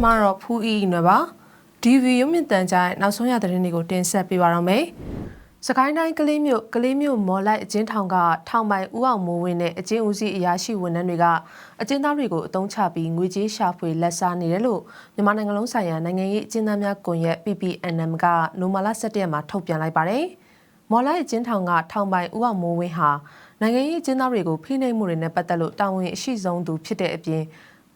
ကျမတော့ဖူးအီနွယ်ပါဒီဗီရုံမြင့်တန်ကြရဲ့နောက်ဆုံးရသတင်းတွေကိုတင်ဆက်ပေးပါတော့မယ်စကိုင်းတိုင်းကလေးမြို့ကလေးမြို့မော်လိုက်အကျဉ်းထောင်ကထောင်ပိုင်ဦးအောင်မိုးဝင်းနဲ့အကျဉ်းဦးစီးအရာရှိဝန်ထမ်းတွေကအကျဉ်းသားတွေကိုအုံချပြီးငွေကြေးရှာဖွေလက်စားနေတယ်လို့မြန်မာနိုင်ငံလုံးဆိုင်ရာနိုင်ငံရေးအကျဉ်းသားများကွန်ရက် PPNM ကနိုမာလာ17ရက်မှာထုတ်ပြန်လိုက်ပါတယ်။မော်လိုက်အကျဉ်းထောင်ကထောင်ပိုင်ဦးအောင်မိုးဝင်းဟာနိုင်ငံရေးအကျဉ်းသားတွေကိုဖိနှိပ်မှုတွေနဲ့ပတ်သက်လို့တာဝန်အရှိဆုံးသူဖြစ်တဲ့အပြင်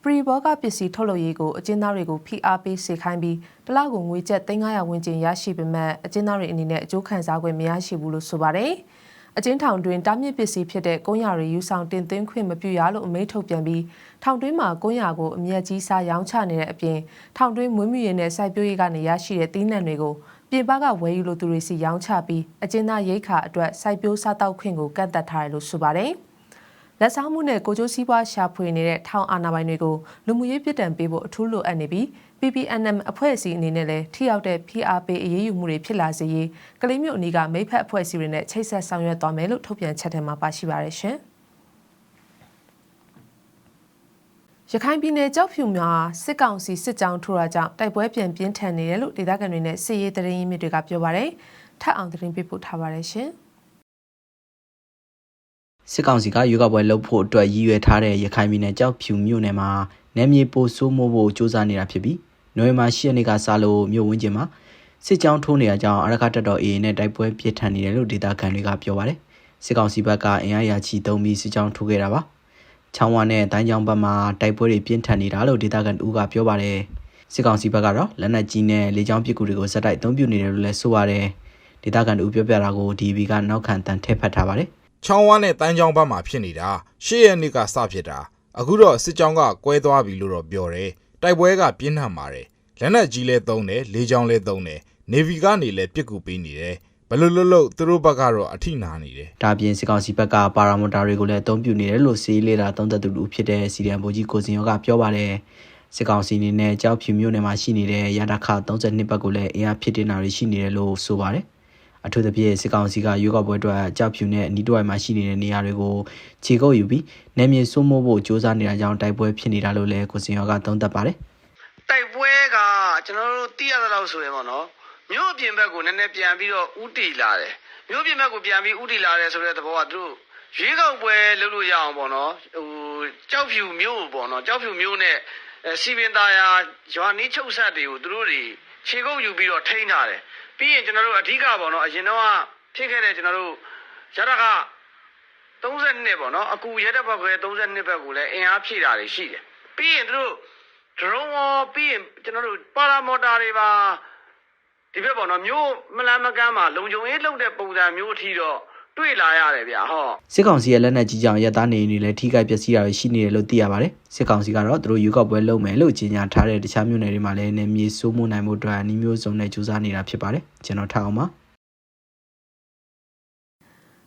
ပရီဘောကပစ္စည်းထုတ်လုပ်ရေးကိုအကျဉ်းသားတွေကိုဖိအားပေးစေခိုင်းပြီးတလောက်ကိုငွေကျပ်300ဝန်းကျင်ရရှိပေမဲ့အကျဉ်းသားတွေအနေနဲ့အကျိုးခံစား권မရရှိဘူးလို့ဆိုပါတယ်။အကျဉ်းထောင်တွင်တာမြင့်ပစ္စည်းဖြစ်တဲ့ကုန်းရတွေယူဆောင်တင်သွင်းခွင့်မပြုရလို့အမိန့်ထုတ်ပြန်ပြီးထောင်တွင်းမှာကုန်းရကိုအမျက်ကြီးစားရောင်းချနေတဲ့အပြင်ထောင်တွင်းမွေးမြူရေးနဲ့စိုက်ပျိုးရေးကနေရရှိတဲ့သီးနှံတွေကိုပြင်ပကဝယ်ယူလိုသူတွေစီရောင်းချပြီးအကျဉ်းသားရိတ်ခါအတွက်စိုက်ပျိုးစားတောက်ခွင့်ကိုကန့်သတ်ထားတယ်လို့ဆိုပါတယ်။ လက်ဆောင်မှုနဲ့ကိုကျိုးစည်းပွားရှာဖွေနေတဲ့ထောင်အာဏာပိုင်တွေကိုလူမှုရေးပြည်တံပေးဖို့အထူးလိုအပ်နေပြီး PPNM အဖွဲ့အစည်းအနေနဲ့လည်းထိရောက်တဲ့ PRP အရေးယူမှုတွေဖြစ်လာစေရေးကလေးမျိုးအနီးကမိဖက်အဖွဲ့အစည်းတွေနဲ့ချိတ်ဆက်ဆောင်ရွက်သွားမယ်လို့ထုတ်ပြန်ချက်ထဲမှာပါရှိပါရရှင်။ရခိုင်ပြည်နယ်ကြောက်ဖြူမှာစစ်ကောင်စီစစ်ကြောင်းထိုးတာကြောင့်တိုက်ပွဲပြန်ပြင်းထန်နေတယ်လို့ဒေသခံတွေနဲ့စစ်ရေးတရင်ရင်းမြစ်တွေကပြောပါရယ်ထပ်အောင်တရင်ပြပို့ထားပါရရှင်။ စစ်ကောင်စီကရွေးကောက်ပွဲလုပ်ဖို့အတွက်ရည်ရွယ်ထားတဲ့ရခိုင်ပြည်နယ်ကြောက်ဖြူမြို့နယ်မှာနယ်မြေပိုဆိုးမိုးဖို့စ조사နေတာဖြစ်ပြီးနိုဝင်ဘာ10ရက်နေ့ကစလို့မြို့ဝင်းကျင်မှာစစ်ကြောင်းထိုးနေရကြောင်းအရခတက်တော် AA နဲ့တိုက်ပွဲပြစ်ထန်နေတယ်လို့ဒေသခံတွေကပြောပါတယ်စစ်ကောင်စီဘက်ကအင်အားရာချီသုံးပြီးစစ်ကြောင်းထိုးခဲ့တာပါချောင်းဝါနဲ့တိုင်းကြောင်ဘက်မှာတိုက်ပွဲတွေပြင်းထန်နေတာလို့ဒေသခံတူကပြောပါတယ်စစ်ကောင်စီဘက်ကတော့လက်နက်ကြီးနဲ့လေကြောင်းပစ်ကူတွေကိုစက်တိုက်အသုံးပြုနေတယ်လို့လည်းဆိုပါတယ်ဒေသခံတူပြောပြတာကို DB ကနောက်ခံတန်ထည့်ဖက်ထားပါတယ် ချောင်းဝါနဲ့တန်းချောင်းဘက်မှာဖြစ်နေတာရှေ့ရက်နေ့ကစဖြစ်တာအခုတော့စစ်ကြောင်းကကွဲသွားပြီလို့တော့ပြောတယ်တိုက်ပွဲကပြင်းထန်ပါတယ်လက်နက်ကြီးလဲသုံးတယ်လေကြောင်းလဲသုံးတယ်နေဗီကနေလဲပြစ်ကူပေးနေတယ်ဘယ်လိုလုပ်လို့သူတို့ဘက်ကတော့အထိနာနေတယ်ဒါပြင်စစ်ကောင်စီဘက်ကပါရာမိုတာတွေကိုလည်းအသုံးပြုနေတယ်လို့စီးလေတာသုံးသက်သူလူဖြစ်တဲ့စီရန်ဘိုကြီးကိုစင်ရောကပြောပါတယ်စစ်ကောင်စီအနေနဲ့ကြောက်ဖြူမြို့နယ်မှာရှိနေတဲ့ရတခ32ဘက်ကိုလည်းအင်အားဖြစ်တင်တာတွေရှိနေတယ်လို့ဆိုပါတယ် အထူးသဖြင့်စစ်ကောင်စီကရွေးကောက်ပွဲအတွက်ကြောက်ဖြူနဲ့အနီးတစ်ဝိုက်မှာရှိနေတဲ့နေရာတွေကိုခြေကုပ်ယူပြီးနယ်မြေစိုးမိုးဖို့စ조사နေတာကြောင့်တိုက်ပွဲဖြစ်နေတာလို့လည်းကိုစင်ရောကသုံးသပ်ပါတယ်တိုက်ပွဲကကျွန်တော်တို့သိရသလောက်ဆိုရင်ပေါ့နော်မြို့အပြင်ဘက်ကိုနည်းနည်းပြန်ပြီးတော့ဥတီလာတယ်မြို့အပြင်ဘက်ကိုပြန်ပြီးဥတီလာတယ်ဆိုတဲ့သဘောကသူတို့ရွေးကောက်ပွဲလုပ်လို့ရအောင်ပေါ့နော်ဟိုကြောက်ဖြူမြို့ပေါ့နော်ကြောက်ဖြူမြို့နဲ့စီပင်သားယာရွာနီးချုပ်ဆက်တွေကိုသူတို့တွေခြေကုပ်ယူပြီးတော့ထိန်းထားတယ် ပြီးရင်ကျွန်တော်တို့အဓိကပေါ့နော်အရင်တော့ဖြစ်ခဲ့တဲ့ကျွန်တော်တို့ရတက32ပေါ့နော်အခုရတဲ့ဘက်ခွဲ32ဘက်ကိုလည်းအင်အားဖြည့်တာတွေရှိတယ်ပြီးရင်တို့ drone ရောပြီးရင်ကျွန်တော်တို့ပါရာမော်တာတွေပါဒီဘက်ပေါ့နော်မျိုးမလန်းမကန်းမှာလုံခြုံရေးလုပ်တဲ့ပုံစံမျိုးအထိတော့ တွေ့လာရတယ်ဗျာဟောစစ်ကောင်စီရဲ့လက်နက်ကြီးကြောင့်ရက်သားနေနေလဲထိခိုက်ပျက်စီးတာတွေရှိနေတယ်လို့သိရပါတယ်စစ်ကောင်စီကတော့သူတို့ယူကောက်ပွဲလုပ်မယ်လို့ကြေညာထားတဲ့တခြားမြို့နယ်တွေမှာလည်းနေမြေစိုးမိုးနိုင်မှုအတွက်နှီးမျိုးစုံနဲ့ကြိုးစားနေတာဖြစ်ပါတယ်ကျွန်တော်ထားအောင်ပါ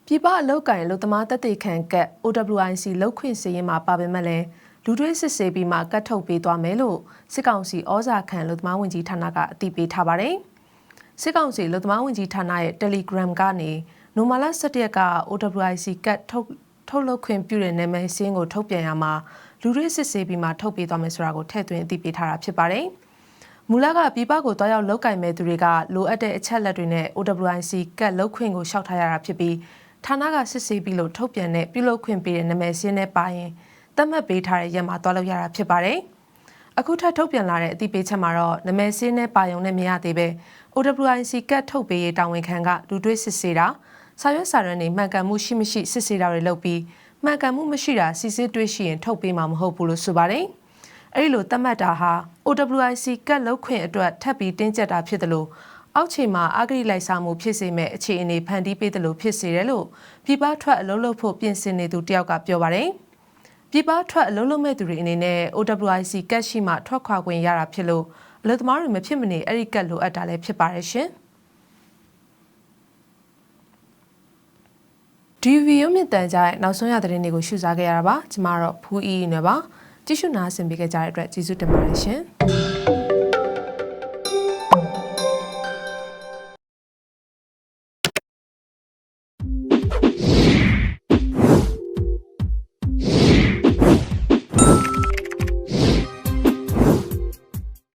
ပြည်ပအလောက်ကင်လူသမားတက်တေခံကတ် OWIC လောက်ခွင့်စည်ရင်မှာပါပေမဲ့လည်းလူတွေးစစ်ဆေးပြီးမှကတ်ထုတ်ပေးသွားမယ်လို့စစ်ကောင်စီဩဇာခံလူသမားဝင်ကြီးဌာနကအတည်ပြုထားပါတယ်စစ်ကောင်စီလူသမားဝင်ကြီးဌာနရဲ့ Telegram ကနေ နိုမာလာ17ရက်က OWIC ကတ်ထုတ်ထုတ်လုပ်ခွင့်ပြုတဲ့နာမည်စင်းကိုထုတ်ပြန်ရမှာလူတွေစစ်ဆေးပြီးမှထုတ်ပေးသွားမယ်ဆိုတာကိုထည့်သွင်းအသိပေးထားတာဖြစ်ပါတယ်။မူလကပြည်ပကိုတွားရောက်လောက်ကင်မဲ့သူတွေကလိုအပ်တဲ့အချက်လက်တွေနဲ့ OWIC ကတ်လုပ်ခွင့်ကိုရှောက်ထားရတာဖြစ်ပြီးဌာနကစစ်ဆေးပြီးလို့ထုတ်ပြန်တဲ့ပြုလုပ်ခွင့်ပေးတဲ့နာမည်စင်းနဲ့ပါရင်သတ်မှတ်ပေးထားတဲ့ရက်မှာတွားလို့ရတာဖြစ်ပါတယ်။အခုထပ်ထုတ်ပြန်လာတဲ့အသိပေးချက်မှာတော့နာမည်စင်းနဲ့ပါယုံနဲ့မရသေးပဲ OWIC ကတ်ထုတ်ပေးရေးတာဝန်ခံကလူတွေးစစ်ဆေးတာ စာရွက်စာတမ်းတွေမှန်ကန်မှုရှိမရှိစစ်ဆေးတာတွေလုပ်ပြီးမှန်ကန်မှုမရှိတာစစ်ဆေးတွေ့ရှိရင်ထုတ်ပေးမှာမဟုတ်ဘူးလို့ဆိုပါတယ်။အဲဒီလိုသတ်မှတ်တာဟာ OWIC ကတ်လောက်ခွင့်အတွက်ထပ်ပြီးတင်းကျပ်တာဖြစ်တယ်လို့အောက်ခြေမှာအာဂရိလိုက်စားမှုဖြစ်စေမဲ့အခြေအနေဖန်တီးပေးတယ်လို့ဖြစ်စေတယ်လို့ပြည်ပထွက်အလုံးလုံးဖို့ပြင်ဆင်နေသူတယောက်ကပြောပါတယ်။ပြည်ပထွက်အလုံးလုံးမဲ့သူတွေအနေနဲ့ OWIC ကတ်ရှိမှထွက်ခွာခွင့်ရတာဖြစ်လို့အလုပ်သမားတွေမဖြစ်မနေအဲ့ဒီကတ်လိုအပ်တာလည်းဖြစ်ပါတယ်ရှင်။ ဒီဗီယိုမြင့်တန်ကြတဲ့နောက်ဆုံးရသတင်းတွေကိုရှုစားခဲ့ရတာပါကျမတော့ဖူးအီးနေပါကြည့်ရှုနာဆင်ပေးကြတဲ့အတွက်ကျေးဇူးတင်ပါတယ်ရှင်